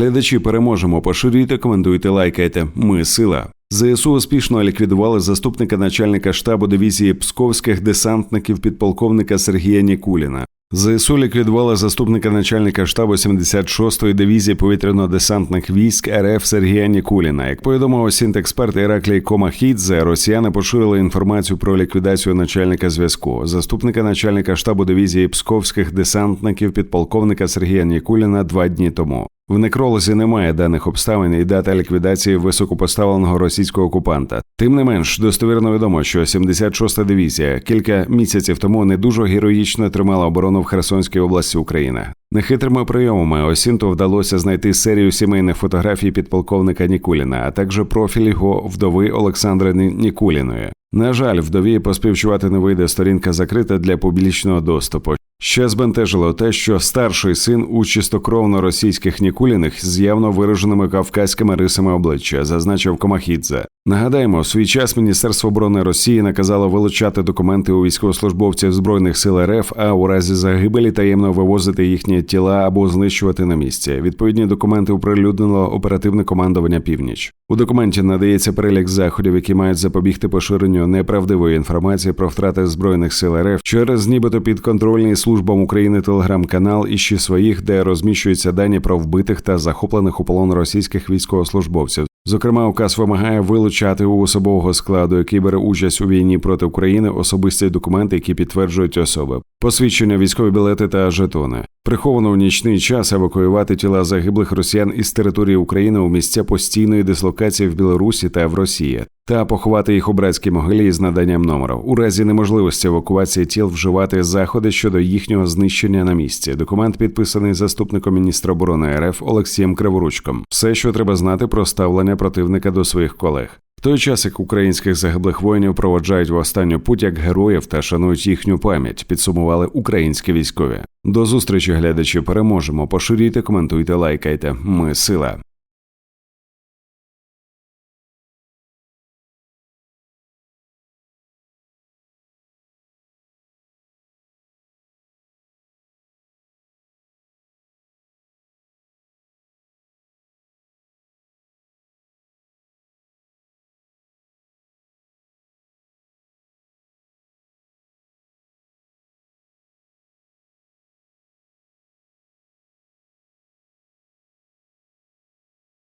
Глядачі переможемо. Поширюйте, коментуйте, лайкайте. Ми сила. ЗСУ успішно ліквідували заступника начальника штабу дивізії псковських десантників підполковника Сергія Нікуліна. ЗСУ ліквідували заступника начальника штабу 76-ї дивізії повітряно-десантних військ РФ Сергія Нікуліна. Як повідомив осінт-експерт Іраклій Комахідзе, росіяни поширили інформацію про ліквідацію начальника зв'язку, заступника начальника штабу дивізії псковських десантників підполковника Сергія Нікуліна два дні тому. В некролозі немає даних обставин і дата ліквідації високопоставленого російського окупанта. Тим не менш, достовірно відомо, що 76-та дивізія кілька місяців тому не дуже героїчно тримала оборону в Херсонській області України. Нехитрими прийомами Осінту вдалося знайти серію сімейних фотографій підполковника Нікуліна, а також профіль його вдови Олександри Нікуліної. На жаль, вдові поспівчувати не вийде сторінка закрита для публічного доступу. Ще збентежило те, що старший син у чистокровно російських Нікуліних з явно вираженими кавказькими рисами обличчя, зазначив Комахідзе. Нагадаємо, свій час Міністерство оборони Росії наказало вилучати документи у військовослужбовців збройних сил РФ, а у разі загибелі таємно вивозити їхні тіла або знищувати на місці. Відповідні документи оприлюднило оперативне командування Північ. У документі надається перелік заходів, які мають запобігти поширенню неправдивої інформації про втрати збройних сил РФ через нібито підконтрольний службам України телеграм-канал і ще своїх, де розміщуються дані про вбитих та захоплених у полон російських військовослужбовців. Зокрема, указ вимагає вилучати у особового складу, який бере участь у війні проти України, особисті документи, які підтверджують особи, посвідчення, військові білети та жетони. Приховано у нічний час евакуювати тіла загиблих росіян із території України у місця постійної дислокації в Білорусі та в Росії, та поховати їх у братській могилі із наданням номеру. У разі неможливості евакуації тіл вживати заходи щодо їхнього знищення на місці. Документ підписаний заступником міністра оборони РФ Олексієм Криворучком. Все, що треба знати про ставлення противника до своїх колег. Той час, як українських загиблих воїнів проводжають в останню путь як героїв та шанують їхню пам'ять, підсумували українські військові. До зустрічі, глядачі, переможемо. Поширюйте, коментуйте, лайкайте. Ми сила.